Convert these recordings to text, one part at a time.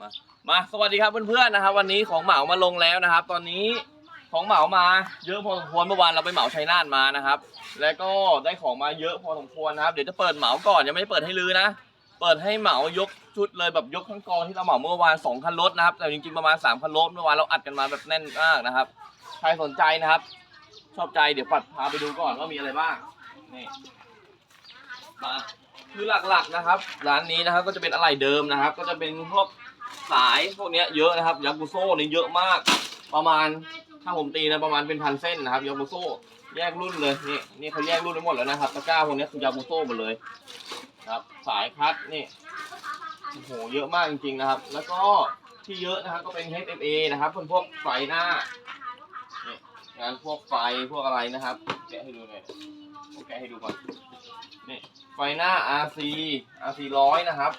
มามาสวัสดีครับเพื่อนๆนะครับ วันนี้ของเหมามาลงแล้วนะครับ ตอนนี้ของเหมามาเยอะพอสมควรเมื่อวานเราไปเหมาชัยนาทมานะครับ แล้วก็ได้ของมาเยอะพอสมควรนะครับ เดี๋ยวจะเปิดเหมาก่อนยังไม่ได้เปิดให้ลือนะ เปิดให้เหมายกชุดเลยแบบยกทั้งกองที่เราเหมาเมื่อวานสองคันรถนะครับแต่จริงๆประมาณสามคันรถเมื่อวานเราอัดกันมาแบบแน่นมากนะครับใครสนใจนะครับ ชอบใจเดี๋ยวปัดพาไปดูก่อนว่ามีอะไรบ้างนี่มาคือหลักๆนะครับ ร้านนี้นะครับก็จะเป็นอะไหล่เดิมนะครับ ก็จะเป็นพวก สายพวกเนี้ยเยอะนะครับยากุโซ่นี่เยอะมาก ประมาณถ้าผมตีนะประมาณเป็นพันเส้นนะครับยากุโซ่แยกรุ่นเลยนี่นี่เขาแยกรุ่นไปหมดแล้วนะครับตะกร้าพวกเนี้ยคือยากุโซ่หมดเลยครับสายคัดนี่โอ้โหเยอะมากจริงๆนะครับ แล้วก็ที่เยอะนะครับก็เป็น HMA นะครับเป็นพวกไฟหน้านี่งานพวกไฟพวกอะไรนะครับแกะให้ดูหน่อยแกะให้ดูก่อนนี่ไฟหน้า RC RC ร้อยนะครับ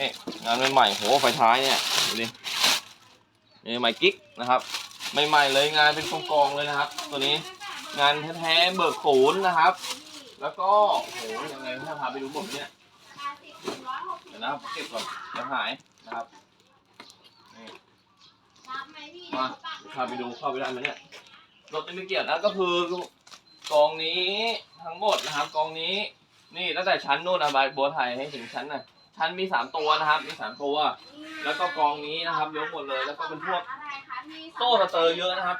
นี่งานใหม่ๆโหไฟท้ายเนี่ยดูดินี่ใหม่กิ๊กนะครับใหม่ๆเลยงานเป็นกองๆเลยนะครับ ตัวนี้งานแท้ๆเบิกศูนย์นะครับ แล้วก็โหยังไงถ้าพาไปดูหมดเนี่ยเดี๋ยวนะครับเก็บก่อนเดี๋ยวหายนะครับมาพาไปดูเข้าไปได้ไหมเนี่ยรถไม่เกี่ยวนะก็คือกองนี้ทั้งหมดนะครับกองนี้นี่ตั้งแต่ชั้นนู่นนะบบัวไทยให้ถึงชั้นน่ะ ชั้นมีสามตัวนะครับ มีสามตัว แล้วก็กองนี้นะครับยกหมดเลย แล้วก็เป็นพวกโซ่สเตอร์เยอะนะครับ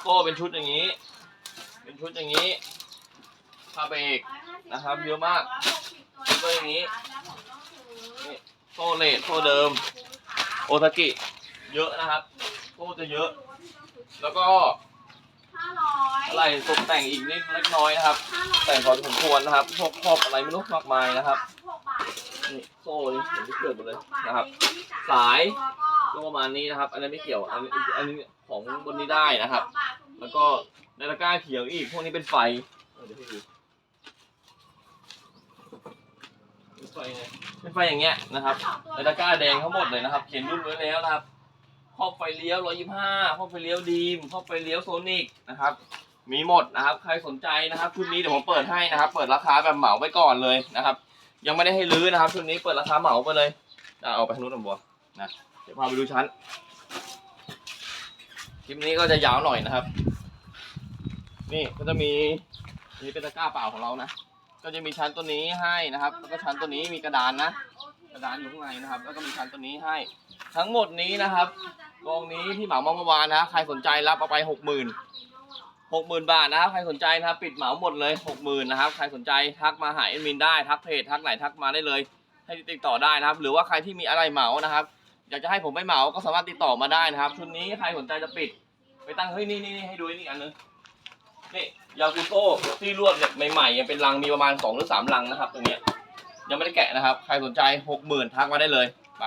โซ่เป็นชุดอย่างนี้ เป็นชุดอย่างนี้พาเบรกนะครับ เยอะมากก็อย่างนี้โซ่เลดโซ่เดิม โอทากิ เยอะนะครับ โซ่จะเยอะ แล้วก็ อะไรตกแต่งอีกนิดเล็กน้อยนะครับ แต่งพอสมควรนะครับพวกครอบอะไรไม่รู้มากมายนะครับนี่โซ่นี่เห็นที่เกิดหมดเลยนะครับ สายก็ประมาณนี้นะครับ อันนี้ไม่เกี่ยว อันนี้อันนี้ของบนนี้ได้นะครับ แล้วก็ในตะกร้าเขียวอีก พวกนี้เป็นไฟเดี๋ยวให้ดูเป็นไฟไงเป็นไฟอย่างเงี้ยนะครับในตะกร้าแดงทั้งหมดเลยนะครับ เขียนรุ่นไว้แล้วนะครับครอบไฟเลี้ยว125ครอบไฟเลี้ยวดีมครอบไฟเลี้ยวโซนิกนะครับ มีหมดนะครับ ใครสนใจนะครับชุดนี้เดี๋ยวผมเปิดให้นะครับ เปิดราคาแบบเหมาไปก่อนเลยนะครับ ยังไม่ได้ให้รื้อนะครับชุดนี้เปิดราคาเหมาไปเลยอะเอาไปทางนู้นนะบัวนะเดี๋ยวพาไปดูชั้นคลิปนี้ก็จะยาวหน่อยนะครับ นี่ก็จะมีนี่เป็นตะกร้าเปล่าของเรานะ ก็จะมีชั้นตัวนี้ให้นะครับ แล้วก็ชั้นตัวนี้มีกระดานนะ กระดานอยู่ข้างในนะครับ แล้วก็มีชั้นตัวนี้ให้ ทั้งหมดนี้นะครับกองนี้ที่เหมาเมื่อวานนะ ใครสนใจรับเอาไปหกหมื่น หกหมื่นบาทนะครับใครสนใจนะครับปิดเหมาหมดเลยหกหมื่นนะครับใครสนใจทักมาหาเอ็ดมินได้ทักเพจทักไหนทักมาได้เลย ให้ติดต่อได้นะครับ หรือว่าใครที่มีอะไรเหมานะครับ อยากจะให้ผมไปเหมาก็สามารถติดต่อมาได้นะครับชุดนี้ใครสนใจจะปิด ไปตั้งเฮ้ยนี่นี่ให้ดูนี่อันนึงนี่ยากุโซ่ที่รวดเนี่ยใหม่ๆยังเป็นรังมีประมาณสองหรือสามรังนะครับตรงเนี้ยยังไม่ได้แกะนะครับ ใครสนใจหกหมื่นทักมาได้เลยไป